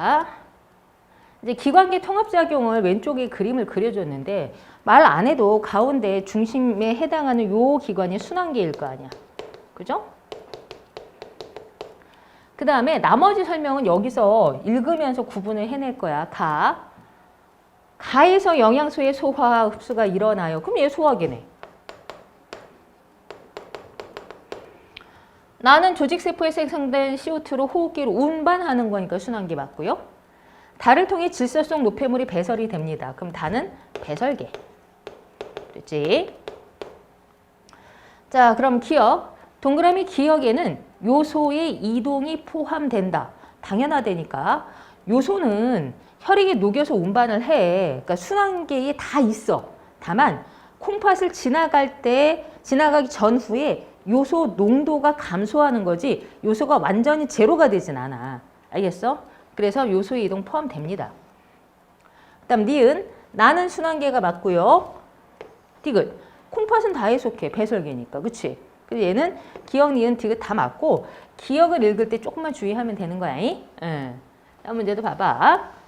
자, 이제 기관계 통합작용을 왼쪽에 그림을 그려줬는데 말 안 해도 가운데 중심에 해당하는 요 기관이 순환계일 거 아니야. 그죠? 그 다음에 나머지 설명은 여기서 읽으면서 구분을 해낼 거야. 가. 가에서 영양소의 소화 흡수가 일어나요. 그럼 얘 소화계네. 나는 조직세포에 생성된 CO2로 호흡기로 운반하는 거니까 순환기 맞고요. 달을 통해 질소성 노폐물이 배설이 됩니다. 그럼 다는 배설계. 됐지? 자, 그럼 기억. 동그라미 기억에는 요소의 이동이 포함된다. 당연하다니까. 요소는 혈액에 녹여서 운반을 해. 그러니까 순환계에 다 있어. 다만 콩팥을 지나갈 때 지나가기 전후에 요소 농도가 감소하는 거지 요소가 완전히 제로가 되진 않아. 알겠어? 그래서 요소의 이동 포함됩니다. 그 다음 니은 나는 순환계가 맞고요. 디귿 콩팥은 다에 속해 배설계니까 그치? 그래서 얘는 기억 니은 디귿 다 맞고 기억을 읽을 때 조금만 주의하면 되는 거야. 이? 응. 다음 문제도 봐봐.